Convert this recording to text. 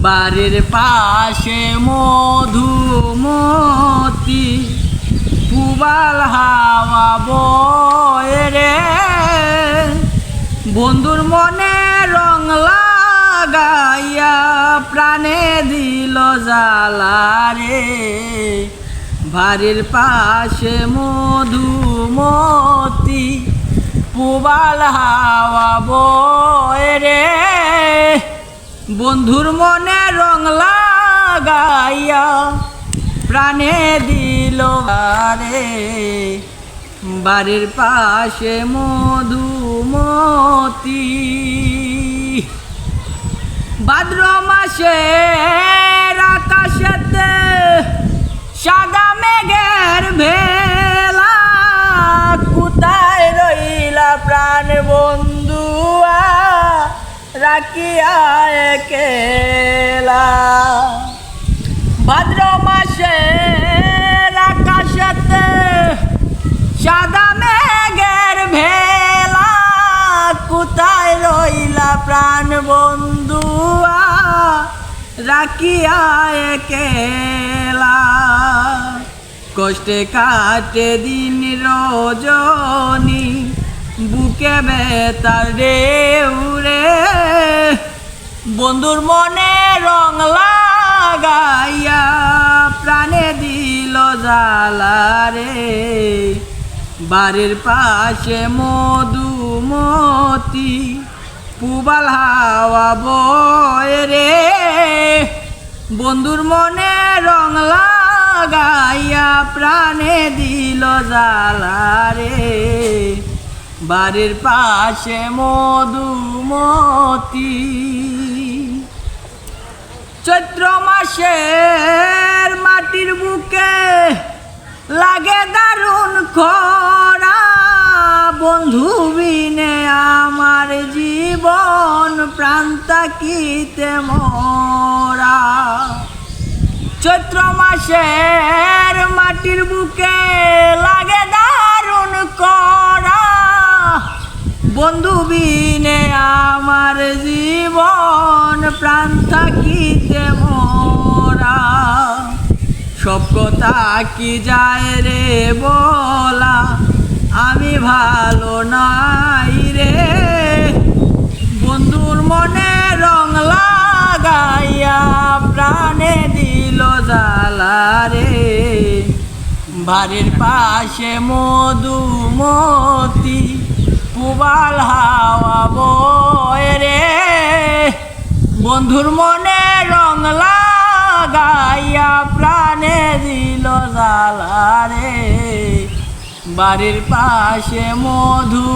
বাড়ির পাশে মধুমতি, পুবাল হাওয়া বয়ে বন্ধুর মনে রং লাগাইয়া প্রাণে দিল জ্বালা রে। বাড়ির পাশে মধুমতি, পুবাল হাওয়া বন্ধুর মনে রং লাগাইয়া প্রাণে দিল বারে বাড়ির পাশে মধুমতি। ভাদ্র মাসে রাখিয়া একেলা। ভাদ্র মাসে আকাশেতে সাদা মেঘের ভেলা, কোথায় রইলা প্রাণ বন্ধুয়া? রাখিয়া একেলা। কষ্টে কাটে দিন রজনী, বুকে বেতার রে উড়ে বন্ধুর মনে রং লাগাইয়া প্রাণে দিল জ্বালা রে। বাড়ির পাশে মধুমতি, পুবাল হাওয়া বয় রে। বন্ধুর মনে রং লাগাইয়া প্রাণে দিল জ্বালা রে। বাড়ির পাশে মধুমতি চৈত্র মাসের মাটির বুকে লাগে দারুণ খরা। বন্ধু বিনে আমার জীবন প্রান্তাকিতে মরা চৈত্র মাসের মাটির বুকে লাগে দারুণ করা বন্ধু বিনে আমার জীবন প্রাণ থাকিতে মরা, সব কথা কি যায় রে বলা? আমি ভালো নাই রে। বন্ধুর মনে রং লাগাইয়া প্রাণে দিল জ্বালা রে। বাড়ির পাশে মধুমতি পুবাল হাওয়া রে বন্ধুর মনে রং লাগাইয়া প্রাণে দিল জালারে বাড়ির পাশে মধুমতি